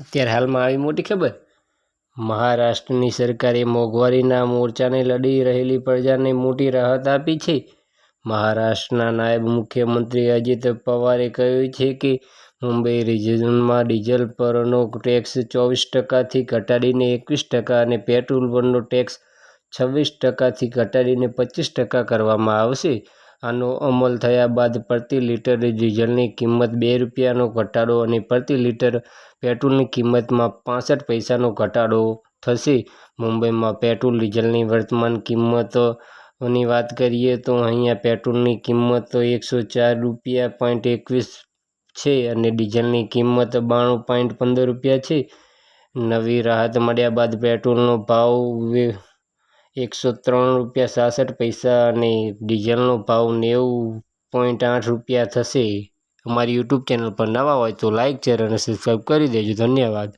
અત્યારે હાલમાં આવી મોટી ખબર? મહારાષ્ટ્રની સરકારે મોંઘવારીના મોરચાને લડી રહેલી પ્રજાને મોટી રાહત આપી છે. મહારાષ્ટ્રના નાયબ મુખ્યમંત્રી અજિત પવારે કહ્યું છે કે, મુંબઈ રિજનમાં ડીઝલ પરનો ટેક્સ ચોવીસ ટકાથી ઘટાડીને એકવીસ ટકા અને પેટ્રોલ પરનો ટેક્સ છવ્વીસ ટકાથી ઘટાડીને પચીસ ટકા કરવામાં આવશે. આનો અમલ થયા બાદ પ્રતિ લિટર ડીઝલની કિંમત બે રૂપિયાનો ઘટાડો અને પ્રતિ લિટર પેટ્રોલની કિંમતમાં પાસઠ પૈસાનો ઘટાડો થશે. મુંબઈમાં પેટ્રોલ ડીઝલની વર્તમાન કિંમતોની વાત કરીએ તો અહીંયા પેટ્રોલની કિંમત એકસો ચાર રૂપિયા પોઈન્ટ એકવીસ છે અને ડીઝલની કિંમત બાણું પોઈન્ટ પંદર રૂપિયા છે. નવી રાહત મળ્યા બાદ પેટ્રોલનો ભાવ એકસો ત્રણ રૂપિયા સાસઠ પૈસા અને ડીઝલનો ભાવ નેવું પોઈન્ટ આઠ રૂપિયા થશે. અમારી યુટ્યુબ ચેનલ પર નવા હોય તો લાઇક શેર અને સબસ્ક્રાઈબ કરી દેજો. ધન્યવાદ.